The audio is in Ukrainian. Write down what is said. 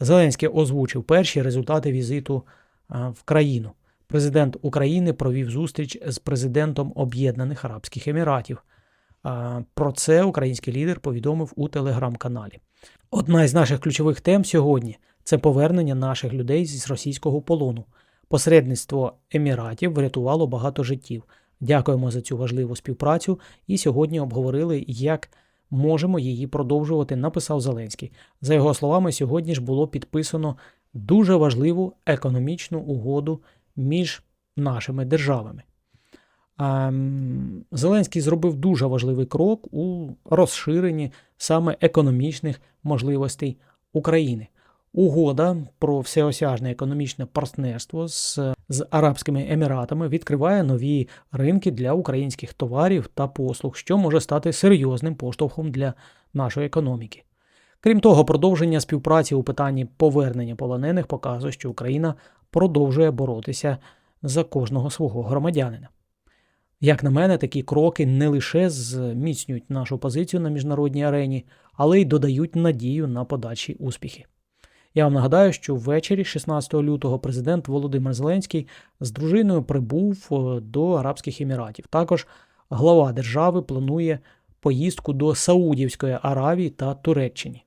Зеленський озвучив перші результати візиту в країну. Президент України провів зустріч з президентом Об'єднаних Арабських Еміратів. Про це український лідер повідомив у телеграм-каналі. Одна із наших ключових тем сьогодні це повернення наших людей з російського полону. Посередництво Еміратів врятувало багато життів. Дякуємо за цю важливу співпрацю. І сьогодні обговорили, як можемо її продовжувати, написав Зеленський. За його словами, сьогодні ж було підписано дуже важливу економічну угоду між нашими державами. Ем, Зеленський зробив дуже важливий крок у розширенні саме економічних можливостей України. Угода про всеосяжне економічне партнерство з, з Арабськими Еміратами відкриває нові ринки для українських товарів та послуг, що може стати серйозним поштовхом для нашої економіки. Крім того, продовження співпраці у питанні повернення полонених показує, що Україна продовжує боротися за кожного свого громадянина. Як на мене, такі кроки не лише зміцнюють нашу позицію на міжнародній арені, але й додають надію на подальші успіхи. Я вам нагадаю, що ввечері 16 лютого президент Володимир Зеленський з дружиною прибув е, до Арабських Еміратів. Також глава держави планує поїздку до Саудівської Аравії та Туреччини.